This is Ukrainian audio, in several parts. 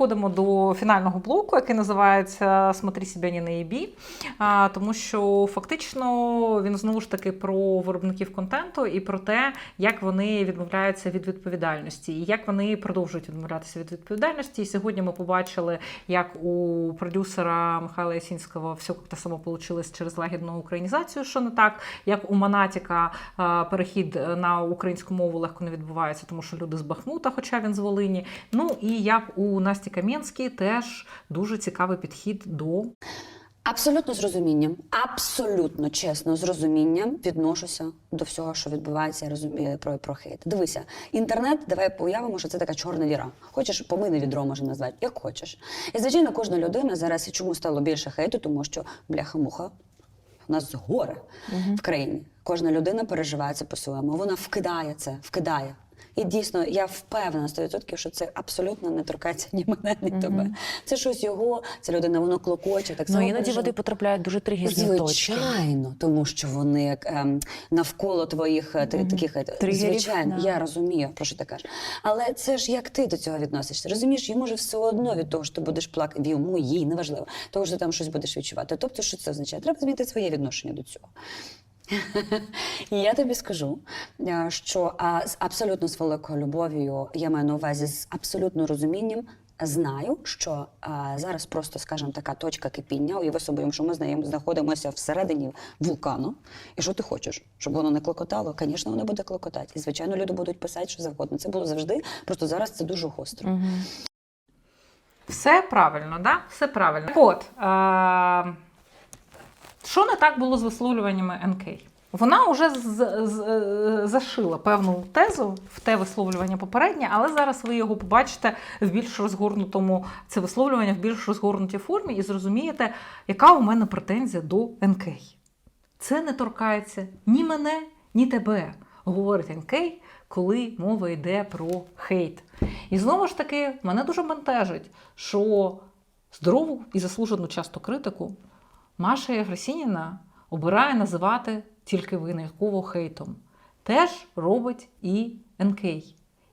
переходимо до фінального блоку, який називається Смотри себе не наїбі. Тому що фактично він знову ж таки про виробників контенту і про те, як вони відмовляються від відповідальності, і як вони продовжують відмовлятися від відповідальності. І сьогодні ми побачили, як у продюсера Михайла Ясінського все як-то само вийшло через лагідну українізацію, що не так, як у Монатіка перехід на українську мову легко не відбувається, тому що люди з Бахмута, хоча він з Волині. Ну і як у Насті Кам'янській теж дуже цікавий підхід до Абсолютно з розумінням, абсолютно чесно з розумінням відношуся до всього, що відбувається я розумію про, про хейт. Дивися, інтернет, давай уявимо, що це така чорна діра. Хочеш, помийне відро можемо назвати, як хочеш. І звичайно, кожна людина зараз і чому стало більше хейту, тому що бляха-муха. У нас горе в країні. Кожна людина переживає це по-своєму. Вона вкидає це, вкидає. І дійсно, я впевнена 100%, що це абсолютно не торкається ні мене, ні тебе. Це щось його, ця людина, воно клокоче. Так Ну само іноді вони потрапляють дуже тригерні точки. Звичайно, тому що вони як ем, навколо твоїх е, ти- таких е, Тригерів, звичайно, да. я розумію, про що ти кажеш. Але це ж як ти до цього відносишся. Розумієш, йому ж все одно від того, що ти будеш плакати, йому їй неважливо, того що ти там щось будеш відчувати. Тобто, що це означає? Треба змінити своє відношення до цього. Я тобі скажу, е, що з абсолютно з великою любов'ю, я маю на увазі з абсолютно розумінням. Знаю, що а, зараз просто, скажімо, така точка кипіння. Уяви собі, що ми знаємо, знаходимося всередині вулкану. І що ти хочеш? Щоб воно не клокотало? Звісно, воно буде клокотати. І звичайно, люди будуть писати, що завгодно. Це було завжди. Просто зараз це дуже гостро. Все правильно, да? Все правильно. От, е- що не так було з висловлюваннями НК? Вона вже е, зашила певну тезу в те висловлювання попереднє, але зараз ви його побачите в більш розгорнутому це висловлювання в більш розгорнутій формі і зрозумієте, яка у мене претензія до НК. Це не торкається ні мене, ні тебе, говорить НК, коли мова йде про хейт. І знову ж таки, мене дуже бентежить, що здорову і заслужену часто критику Маша Єфросініна обирає називати тільки винайково хейтом. Теж робить і НК.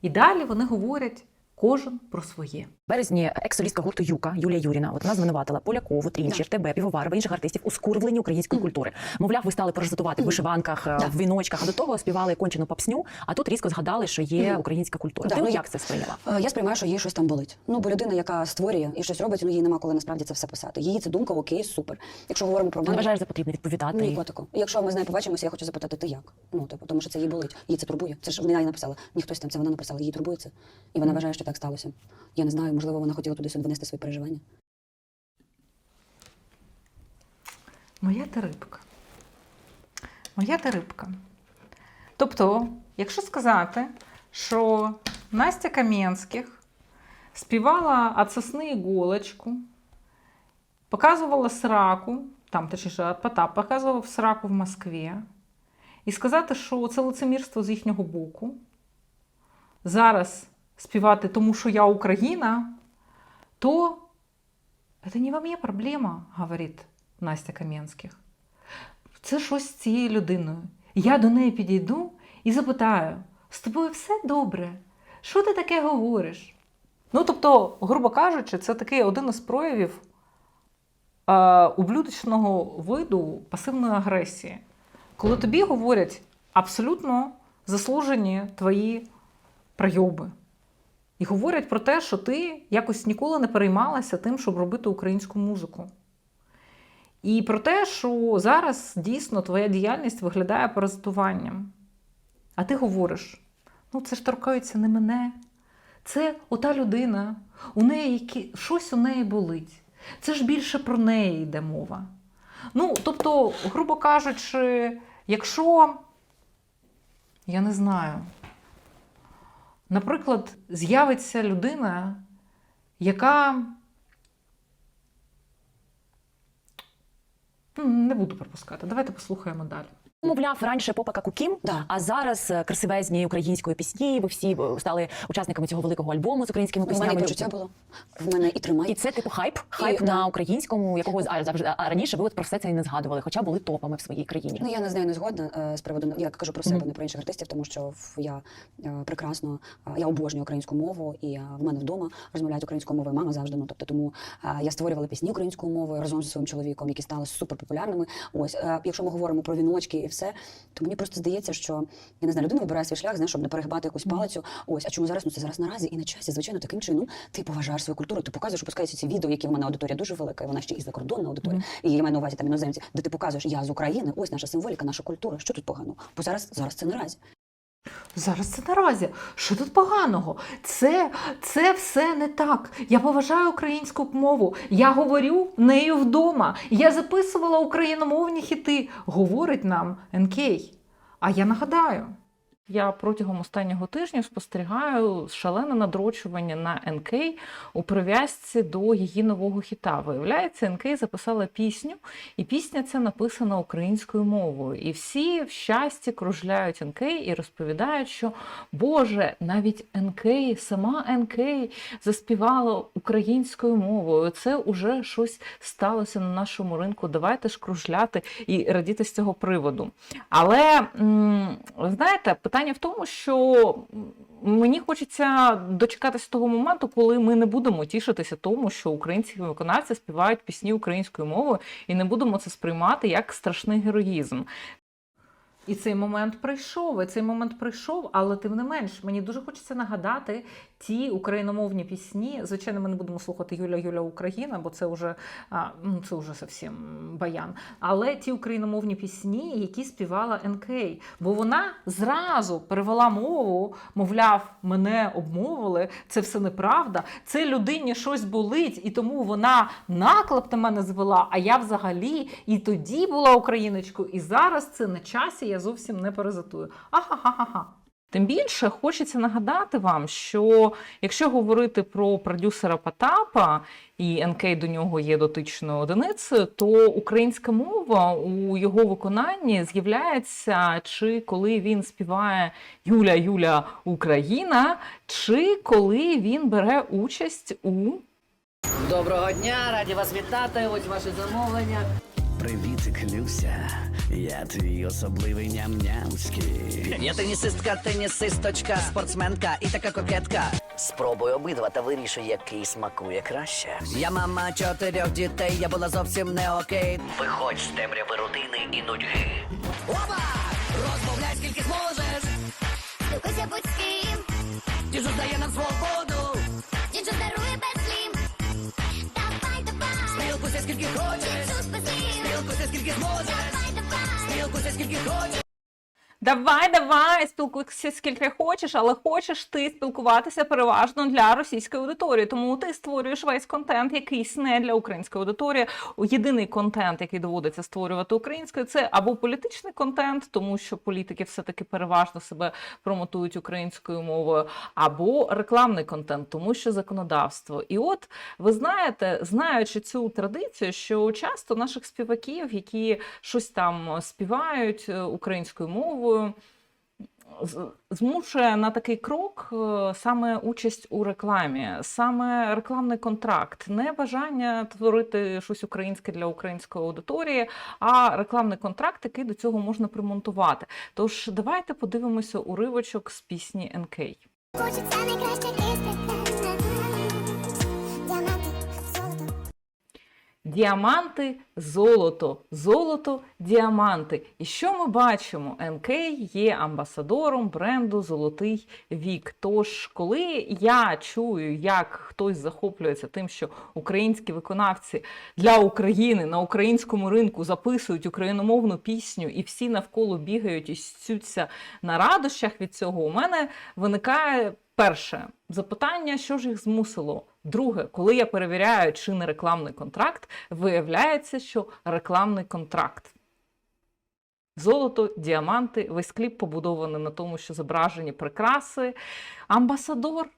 І далі вони говорять кожен про своє. Березні екс-солістка гурту Юка Юлія Юріна от вона звинуватила Полякову, Трінчер, тебе, Півоварова, інших артистів у скурвленні української культури. Мовляв, ви стали паразитувати в вишиванках, е, в віночках, а до того співали кончену попсню. А тут різко згадали, що є українська культура. Ти ну, як це сприйняла? Е, Я сприймаю, що їй щось там болить. Ну, бо людина, яка створює і щось робить, ну їй нема коли насправді це все писати. Її це думка, окей, супер. Якщо говоримо про мене, вважаєш за потрібне відповідати? ні, котику. Якщо ми з нею побачимося, я хочу запитати, ти як? Ну, типу, тому що це їй болить, їй це турбує. Це ж вона їй написала. Ні, хтось там це вона написала, їй турбує це. І вона вважає, що так сталося. Я не знаю, можливо, вона хотіла туди донести свої переживання. Моя ти рибка. Моя ти рибка. Тобто, якщо сказати, що Настя Кам'янських співала «От сосни іголочку, показувала сраку, там точніше, Потап показував сраку в Москві, і сказати, що це лицемірство з їхнього боку, зараз співати тому, що я Україна, то це не во мне проблема, говорить Настя Кам'янських. Це щось з цією людиною. Я до неї підійду і запитаю: з тобою все добре? Що ти таке говориш? Ну, тобто, грубо кажучи, це такий один із проявів е, ублюдочного виду пасивної агресії. Коли тобі говорять абсолютно заслужені твої прийоби. І говорять про те, що ти якось ніколи не переймалася тим, щоб робити українську музику. І про те, що зараз дійсно твоя діяльність виглядає паразитуванням. А ти говориш: ну це ж торкається не мене. Це ота людина, у неї які... щось у неї болить. Це ж більше про неї йде мова. Ну, тобто, грубо кажучи, якщо я не знаю, наприклад, з'явиться людина, яка Ну, Не буду пропускати. Давайте послухаємо далі. Мовляв, раніше попа Кукім, Да. а зараз е, красивезні української пісні. Ви всі е, стали учасниками цього великого альбому з українськими У мене піснями. і було. В мене і тримай. І це типу хайп, хайп І, на да. українському якогось а завжди. А раніше ви от про все це і не згадували, хоча були топами в своїй країні. Ну я не з нею не згодна е, з приводу я кажу про себе, Мгм. не про інших артистів, тому що я прекрасно я обожнюю українську мову, і в мене вдома розмовляють українською мовою. Мама завжди. Ну тобто, тому я створювала пісні українською мовою разом зі своїм чоловіком, які стали суперпопулярними. Ось якщо ми говоримо про віночки і все, то мені просто здається, що я не знаю, людина вибирає свій шлях, знаєш, щоб не перегибати якусь палицю. Ось, а чому зараз? Ну це зараз наразі і на часі. Звичайно, таким чином ти поважаєш свою культуру. Ти показуєш, опускаються ці відео, які в мене аудиторія дуже велика, і вона ще і закордонна аудиторія. І я маю на увазі там іноземці, де ти показуєш, я з України, ось наша символіка, наша культура. Що тут погано? Бо зараз зараз це наразі. Зараз це наразі. Що тут поганого? Це, це все не так. Я поважаю українську мову. Я говорю нею вдома. Я записувала україномовні хіти. Говорить нам НК. А я нагадаю. Я протягом останнього тижня спостерігаю шалене надрочування на НК у прив'язці до її нового хіта. Виявляється, НК записала пісню, і пісня ця написана українською мовою. І всі в щасті кружляють НК і розповідають, що Боже, навіть НК, сама НК заспівала українською мовою. Це уже щось сталося на нашому ринку. Давайте ж кружляти і радіти з цього приводу. Але знаєте, питання в тому, що мені хочеться дочекатися того моменту, коли ми не будемо тішитися тому, що українські виконавці співають пісні українською мовою, і не будемо це сприймати як страшний героїзм. І цей момент прийшов, і цей момент прийшов, але тим не менш, мені дуже хочеться нагадати ті україномовні пісні. Звичайно, ми не будемо слухати Юля Юля Україна, бо це вже ну, це вже зовсім баян. Але ті україномовні пісні, які співала НК, бо вона зразу перевела мову, мовляв, мене обмовили, це все неправда. Це людині щось болить, і тому вона наклеп на мене звела. А я взагалі і тоді була україночкою, і зараз це на часі. Я зовсім не паразитую. Ахахахаха. Тим більше хочеться нагадати вам, що якщо говорити про продюсера Потапа, і НК до нього є дотичною одиницею, то українська мова у його виконанні з'являється чи коли він співає Юля Юля Україна, чи коли він бере участь у Доброго дня, раді вас вітати. Ось ваше замовлення. Привіт, Люся, я твій особливий ням-нямський. Я тенісистка, тенісисточка, спортсменка і така кокетка. Спробуй обидва та вирішуй, який смакує краще. Я мама чотирьох дітей, я була зовсім не окей. Виходь з темряви рутини і нудьги. Опа! Розмовляй, скільки зможеш. Спілкуйся будь з ким, Діжу здає нам свободу. діджу дарує без слів. Давай, давай, Спілкуйся, скільки хочеш. Скільки хочеш, давай, скільки хочеш. Давай, давай, спілкуйся скільки хочеш, але хочеш ти спілкуватися переважно для російської аудиторії. Тому ти створюєш весь контент, якийсь не для української аудиторії. Єдиний контент, який доводиться створювати українською, це або політичний контент, тому що політики все-таки переважно себе промотують українською мовою, або рекламний контент, тому що законодавство. І от ви знаєте, знаючи цю традицію, що часто наших співаків, які щось там співають е, українською мовою, змушує на такий крок е, саме участь у рекламі, саме рекламний контракт, не бажання творити щось українське для української аудиторії, а рекламний контракт, який до цього можна примонтувати. Тож давайте подивимося уривочок з пісні НК. Хочеться найкраще Діаманти, Діаманти, золото. золото, діаманти. І що ми бачимо? НК є амбасадором бренду Золотий вік. Тож, коли я чую, як хтось захоплюється тим, що українські виконавці для України на українському ринку записують україномовну пісню, і всі навколо бігають і сцються на радощах від цього, у мене виникає. Перше запитання, що ж їх змусило. Друге, коли я перевіряю, чи не рекламний контракт, виявляється, що рекламний контракт. Золото, діаманти, весь кліп побудований на тому, що зображені прикраси. Амбасадор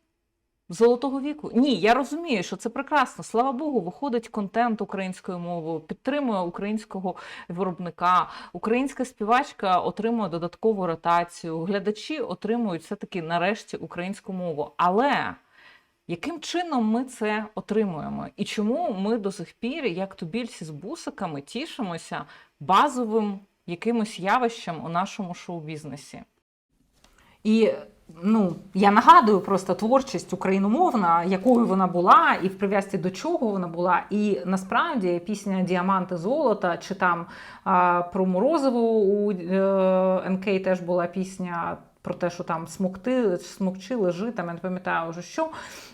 Золотого віку? Ні, я розумію, що це прекрасно. Слава Богу, виходить контент українською мовою, підтримує українського виробника. Українська співачка отримує додаткову ротацію. Глядачі отримують все-таки нарешті українську мову. Але яким чином ми це отримуємо? І чому ми до сих пір, як тубільці з бусиками, тішимося базовим якимось явищем у нашому шоу-бізнесі? І ну, я нагадую просто творчість україномовна, якою вона була, і в прив'язці до чого вона була. І насправді пісня Діаманти золота чи там а, про Морозову у е, НК теж була пісня. Про те, що там смокти, смокчи, лежи, там я не пам'ятаю вже що.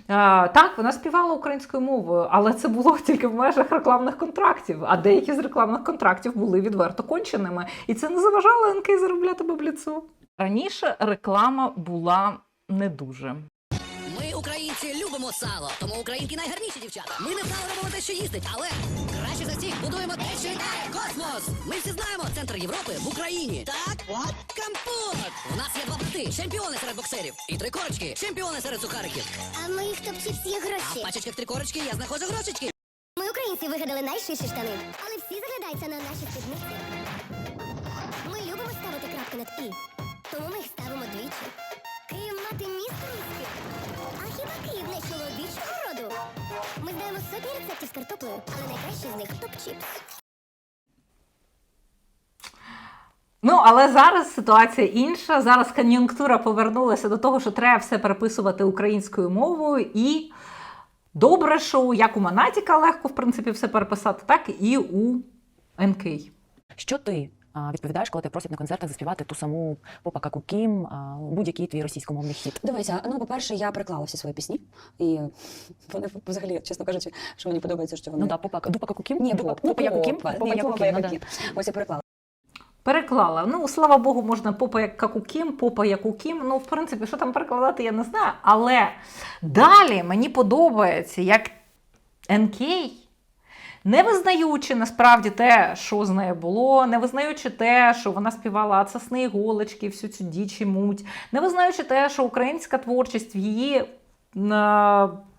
А, так, вона співала українською мовою, але це було тільки в межах рекламних контрактів. А деякі з рекламних контрактів були відверто конченими. І це не заважало НК заробляти бабліцу. Раніше реклама була не дуже. Ми, українці, любимо сало, тому українки найгарніші дівчата. Ми не вдало робимо те, що їздить, але краще за всіх будуємо те, що літає космос. Ми всі знаємо центр Європи в Україні. Так, от компот. У нас є два брати, чемпіони серед боксерів. І три корочки, чемпіони серед сухариків. А в моїх топчіпс є А в гроші. пачечках три корочки я знаходжу грошечки. Ми українці вигадали найширші штани, але всі заглядаються на наші спідниці. Ми любимо ставити крапки над і, тому ми їх ставимо сотні рецептів з картоплею, але найкращий з них топ-чіпс. Ну, але зараз ситуація інша. Зараз кон'юнктура повернулася до того, що треба все переписувати українською мовою. І добре, що як у Монатіка легко, в принципі, все переписати, так і у НК. Що ти відповідаєш, коли ти просять на концертах заспівати ту саму Попа Каку Кім, будь-який твій російськомовний хіт? Дивися, ну по-перше, я приклала всі свої пісні, і вони взагалі, чесно кажучи, що мені подобається, що вони Ну да, Попа Дупа Каку Кім? ні, Попа, Попа Яку Кім? попа, ну. Ось я приклала. Переклала. Ну, слава Богу, можна попа як как Кім, попа як у Кім. Ну, в принципі, що там перекладати, я не знаю. Але далі мені подобається, як НК, не визнаючи насправді те, що з нею було, не визнаючи те, що вона співала «Ацасни іголочки, всю цю діч муть, не визнаючи те, що українська творчість в її. е,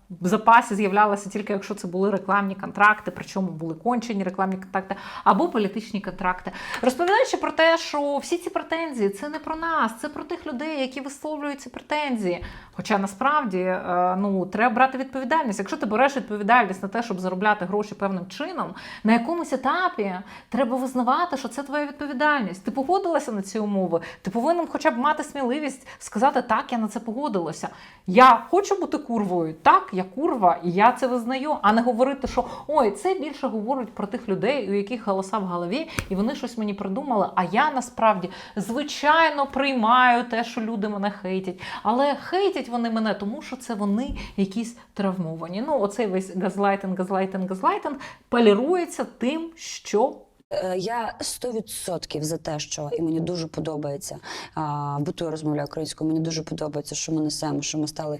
В запасі з'являлася тільки якщо це були рекламні контракти, причому були кончені рекламні контракти або політичні контракти. Розповідаючи про те, що всі ці претензії це не про нас, це про тих людей, які висловлюють ці претензії. Хоча насправді е, ну, треба брати відповідальність. Якщо ти береш відповідальність на те, щоб заробляти гроші певним чином, на якомусь етапі треба визнавати, що це твоя відповідальність. Ти погодилася на ці умови, ти повинен хоча б мати сміливість сказати, так, я на це погодилася. Я хочу бути курвою, так, я курва, і я це визнаю, а не говорити, що ой, це більше говорить про тих людей, у яких голоса в голові, і вони щось мені придумали. А я насправді звичайно приймаю те, що люди мене хейтять. Але хейтять вони мене, тому що це вони якісь травмовані. Ну, оцей весь газлайтинг, газлайтинг, газлайтинг полірується тим, що Е, Я 100% за те, що і мені дуже подобається, а, бо то я розмовляю українською, мені дуже подобається, що ми несемо, що ми стали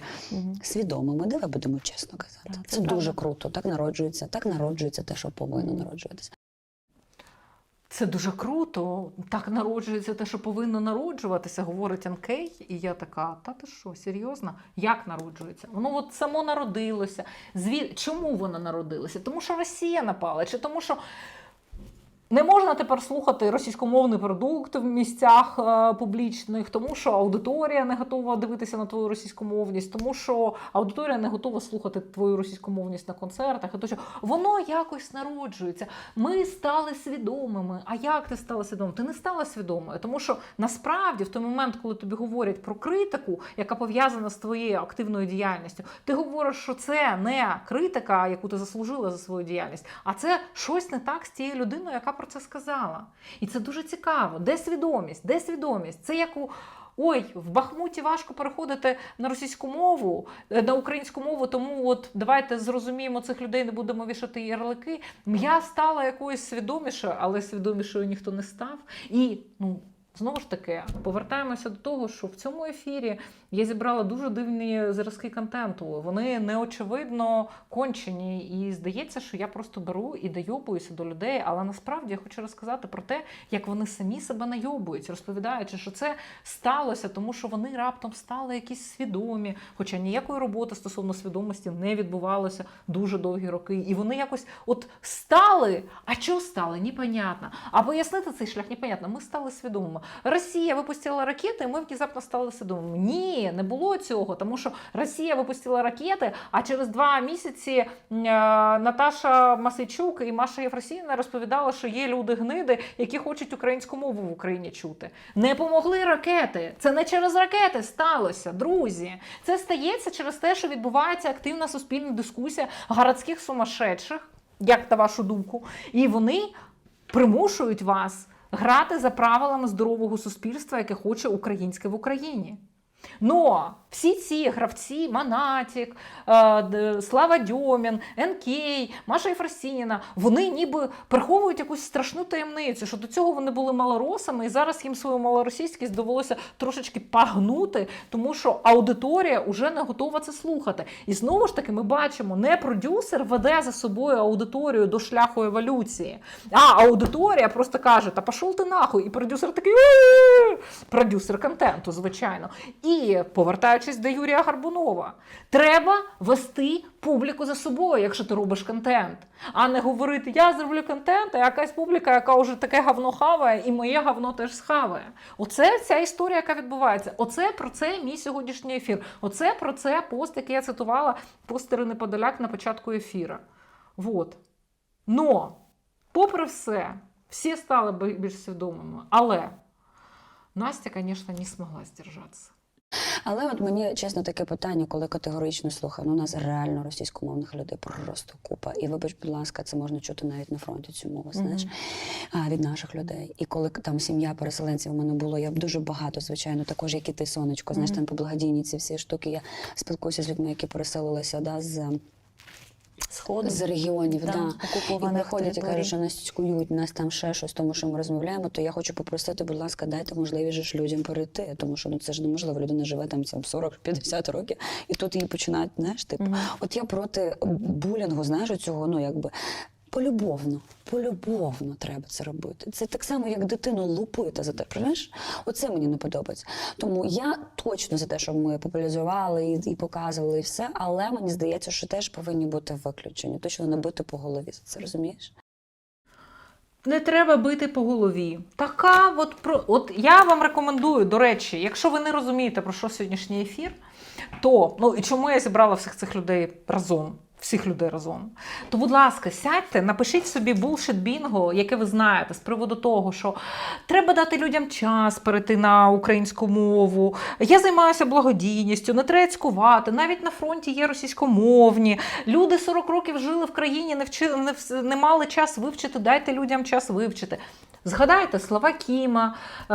свідомими. Давай будемо чесно казати. Так, це це дуже круто. Так народжується, так народжується те, що повинно народжуватися. Це дуже круто. Так народжується те, що повинно народжуватися, говорить Анкей. І я така, та ти що, серйозно? Як народжується? Воно от само народилося. Зві... Чому воно народилося? Тому що Росія напала, чи тому що. Не можна тепер слухати російськомовний продукт в місцях е, публічних, тому що аудиторія не готова дивитися на твою російськомовність, тому що аудиторія не готова слухати твою російськомовність на концертах. І тощо воно якось народжується. Ми стали свідомими. А як ти стала свідомою? Ти не стала свідомою, тому що насправді в той момент, коли тобі говорять про критику, яка пов'язана з твоєю активною діяльністю, ти говориш, що це не критика, яку ти заслужила за свою діяльність, а це щось не так з тією людиною, яка про це сказала. І це дуже цікаво. Де свідомість? Де свідомість? Це як у. Ой, в Бахмуті важко переходити на російську мову, е, на українську мову, тому от давайте зрозуміємо цих людей, не будемо вішати ярлики. Я стала якоюсь свідомішою, але свідомішою ніхто не став. І ну, Знову ж таки, повертаємося до того, що в цьому ефірі я зібрала дуже дивні зразки контенту. Вони неочевидно кончені. І здається, що я просто беру і дойобуюся до людей. Але насправді я хочу розказати про те, як вони самі себе найобують, розповідаючи, що це сталося, тому що вони раптом стали якісь свідомі, хоча ніякої роботи стосовно свідомості не відбувалося дуже довгі роки. І вони якось от стали. А чого стали? Непонятно. А пояснити цей шлях непонятно. Ми стали свідомими. Росія випустила ракети, і ми внезапно стали свідомими. Ні, не було цього, тому що Росія випустила ракети, а через два місяці е, Наташа Масичук і Маша Єфросіївна розповідали, що є люди гниди, які хочуть українську мову в Україні чути. Не помогли ракети. Це не через ракети сталося, друзі. Це стається через те, що відбувається активна суспільна дискусія городських сумасшедших, як на вашу думку, і вони примушують вас грати за правилами здорового суспільства, яке хоче українське в Україні. Но всі ці гравці, Манатік, е, Слава Дьомін, НК, Маша Єфросініна, вони ніби приховують якусь страшну таємницю, що до цього вони були малоросами, і зараз їм свою малоросійськість довелося трошечки пагнути, тому що аудиторія вже не готова це слухати. І знову ж таки, ми бачимо, не продюсер веде за собою аудиторію до шляху еволюції, а аудиторія просто каже: Та пішов ти нахуй, і продюсер такий продюсер контенту, звичайно. І повертаючись до Юрія Гарбунова, треба вести публіку за собою, якщо ти робиш контент, а не говорити, я зроблю контент, а якась публіка, яка вже таке говно хаває, і моє говно теж схаває. Оце ця історія, яка відбувається. Оце про це мій сьогоднішній ефір. Оце про це пост, який я цитувала постери неподаляк на початку ефіра. Вот. Но, попри все, всі стали більш свідомими. Але Настя, звісно, не змогла здержатися. Але от мені чесно таке питання, коли категорично слухаю, ну у нас реально російськомовних людей просто купа. І вибач, будь ласка, це можна чути навіть на фронті цю мову, знаєш, а, від наших людей. І коли там сім'я переселенців у мене було, я б дуже багато, звичайно, також як і ти, сонечко. Знаєш, там по благодійні ці всі штуки. Я спілкуюся з людьми, які переселилися да, з. Сходу. З регіонів, Да, да, і приходять і кажуть, що нас цькують, нас там ще щось, тому що ми розмовляємо. То я хочу попросити, будь ласка, дайте можливість ж людям перейти, тому що ну це ж неможливо. Людина живе там там 40-50 років, і тут її починають, знаєш, типу. От я проти булінгу, знаєш, цього, ну якби. Полюбовно, полюбовно треба це робити. Це так само, як дитину лупити за те. Розумієш? Оце мені не подобається. Тому я точно за те, щоб ми популяризували і, і показували і все, але мені здається, що теж повинні бути виключення. Точно не бити по голові за це, розумієш? Не треба бити по голові. Така от про от я вам рекомендую, до речі, якщо ви не розумієте про що сьогоднішній ефір, то ну і чому я зібрала всіх цих людей разом. Всіх людей разом. То, будь ласка, сядьте, напишіть собі булшит бінго, яке ви знаєте, з приводу того, що треба дати людям час перейти на українську мову. Я займаюся благодійністю, не треба цькувати. Навіть на фронті є російськомовні. Люди 40 років жили в країні, не, вчи, не, не мали час вивчити. Дайте людям час вивчити. Згадайте слова Кіма, е,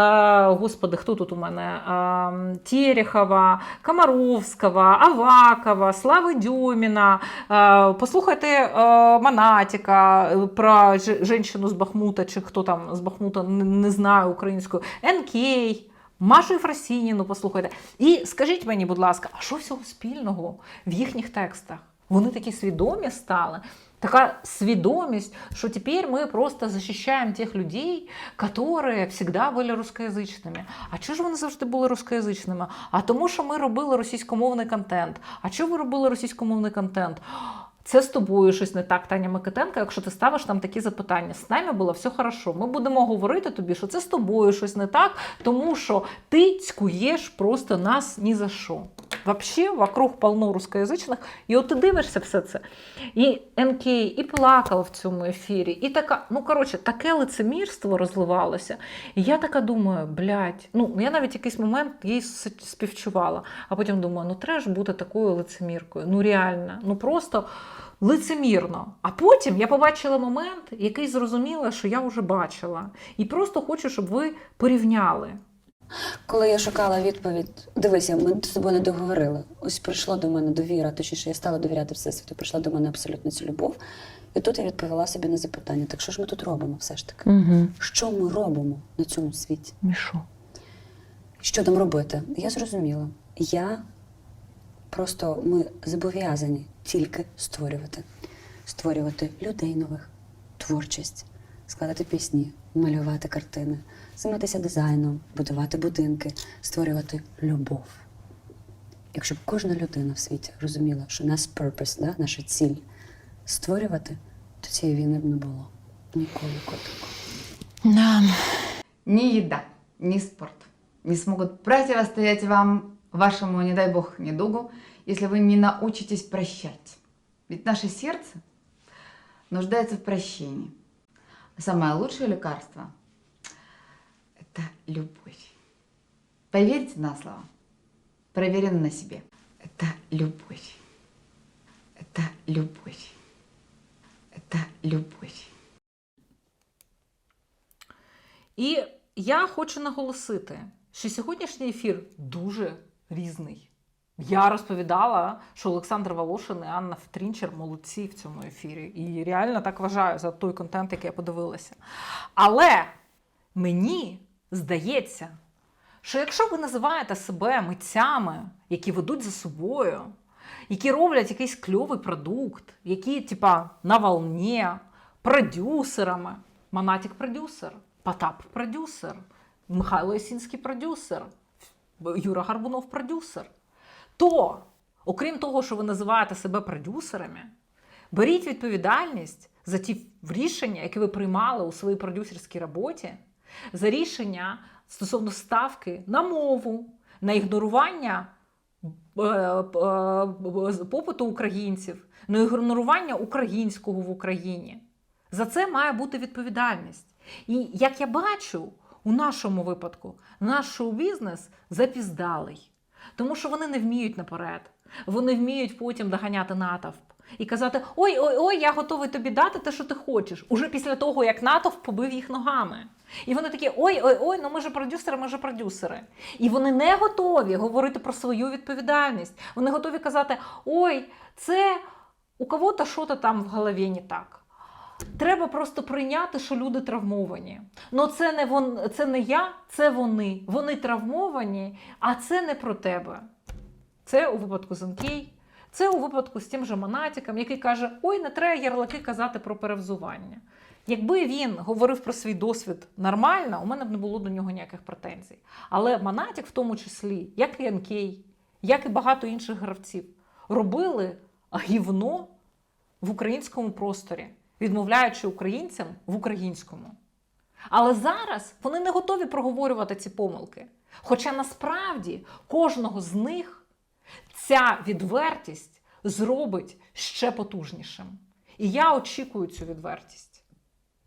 господи, хто тут у мене? Е, Терехова, Комаровського, Авакова, Слави Дьоміна. Е, послухайте Манатіка Монатіка е, про жінку з Бахмута, чи хто там з Бахмута не, знаю українською, НК. Машу Єфросініну послухайте. І скажіть мені, будь ласка, а що всього спільного в їхніх текстах? Вони такі свідомі стали. Така свідомість, що тепер ми просто захищаємо тих людей, які завжди були русскоязичними. А чого ж вони завжди були русскоязичними? А тому, що ми робили російськомовний контент. А чого ви робили російськомовний контент? Це з тобою щось не так, Таня Микитенко, якщо ти ставиш там такі запитання. З нами було все хорошо. Ми будемо говорити тобі, що це з тобою щось не так, тому що ти цькуєш просто нас ні за що. Вообще, вокруг полно русскоязичних, і от ти дивишся все це. І НК, і плакала в цьому ефірі, і така, ну коротше, таке лицемірство розливалося. І я така думаю, блядь, ну я навіть якийсь момент їй співчувала, а потім думаю, ну треба ж бути такою лицеміркою. Ну реально, ну просто лицемірно. А потім я побачила момент, який зрозуміла, що я вже бачила. І просто хочу, щоб ви порівняли. Коли я шукала відповідь, дивися, ми з тобою не договорили. Ось прийшла до мене довіра, точніше, я стала довіряти Всесвіту, прийшла до мене абсолютно ця любов. І тут я відповіла собі на запитання: так що ж ми тут робимо все ж таки? Угу. Що ми робимо на цьому світі? Мішо. Що там робити? Я зрозуміла. Я просто ми зобов'язані тільки створювати. Створювати людей нових, творчість, складати пісні, малювати картини, займатися дизайном, будувати будинки, створювати любов. Якщо б кожна людина в світі розуміла, що наш purpose, да, наша ціль створювати, то цієї війни б не було. Ніколи котику. Ни еда, ни спорт не смогут противостоять вам, вашему, не дай бог, недугу, если вы не научитесь прощать. Ведь наше сердце нуждается в прощении. А Самое лучшее лекарство – это любовь. Поверьте на слово, проверено на себе. Это любовь. Это любовь. Это любовь. І я хочу наголосити, що сьогоднішній ефір дуже різний. Я розповідала, що Олександр Волошин і Анна Трінчер молодці в цьому ефірі. І реально так вважаю за той контент, який я подивилася. Але мені здається, що якщо ви називаєте себе митцями, які ведуть за собою, які роблять якийсь кльовий продукт, які, типа, на волні, продюсерами, Монатік продюсер, Потап продюсер, Михайло Ясінський продюсер, Юра Гарбунов продюсер, то, окрім того, що ви називаєте себе продюсерами, беріть відповідальність за ті рішення, які ви приймали у своїй продюсерській роботі, за рішення стосовно ставки на мову, на ігнорування е, е, попиту українців, на ігнорування українського в Україні. За це має бути відповідальність. І як я бачу, у нашому випадку наш шоу-бізнес запіздалий, тому що вони не вміють наперед. Вони вміють потім доганяти натовп і казати: Ой, ой, ой, я готовий тобі дати те, що ти хочеш, уже після того, як натовп побив їх ногами. І вони такі: ой, ой, ой, ну ми ж продюсери, ми ж продюсери. І вони не готові говорити про свою відповідальність. Вони готові казати: ой, це у кого-то що-то там в голові не так. Треба просто прийняти, що люди травмовані. Ну це не вон, це не я, це вони. Вони травмовані, а це не про тебе. Це у випадку з Анкей, це у випадку з тим же Монатіком, який каже: Ой, не треба ярлики казати про перевзування. Якби він говорив про свій досвід нормально, у мене б не було до нього ніяких претензій. Але Монатік, в тому числі, як і Анкей, як і багато інших гравців, робили гівно в українському просторі, відмовляючи українцям в українському. Але зараз вони не готові проговорювати ці помилки. Хоча насправді кожного з них ця відвертість зробить ще потужнішим. І я очікую цю відвертість.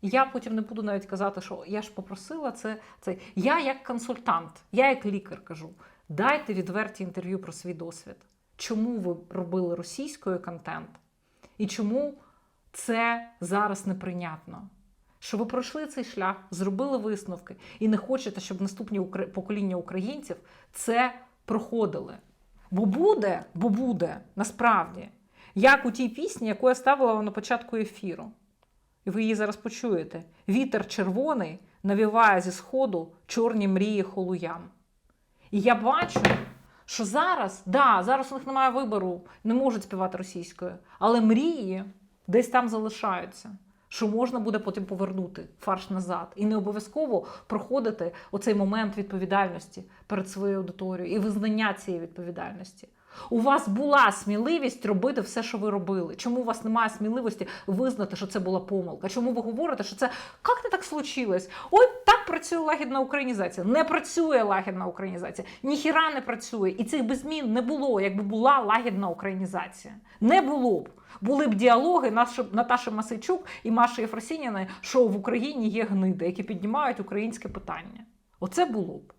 Я потім не буду навіть казати, що я ж попросила це. це. Я як консультант, я як лікар кажу: дайте відверті інтерв'ю про свій досвід. Чому ви робили російською контент? І чому це зараз неприйнятно? Що ви пройшли цей шлях, зробили висновки і не хочете, щоб наступні покоління українців це проходили. Бо буде, бо буде насправді, як у тій пісні, яку я ставила на початку ефіру. І ви її зараз почуєте. Вітер червоний навіває зі сходу чорні мрії холуям. І я бачу, що зараз, да, зараз у них немає вибору, не можуть співати російською, але мрії десь там залишаються. Що можна буде потім повернути фарш назад, і не обов'язково проходити оцей момент відповідальності перед своєю аудиторією і визнання цієї відповідальності. У вас була сміливість робити все, що ви робили. Чому у вас немає сміливості визнати, що це була помилка? Чому ви говорите, що це як не так случилось? Ой, так працює лагідна українізація. Не працює лагідна українізація. Ніхіра не працює. І цих би змін не було, якби була лагідна українізація. Не було б. Були б діалоги наші, Наташі Масейчук і Маші Єфросініної, що в Україні є гниди, які піднімають українське питання. Оце було б.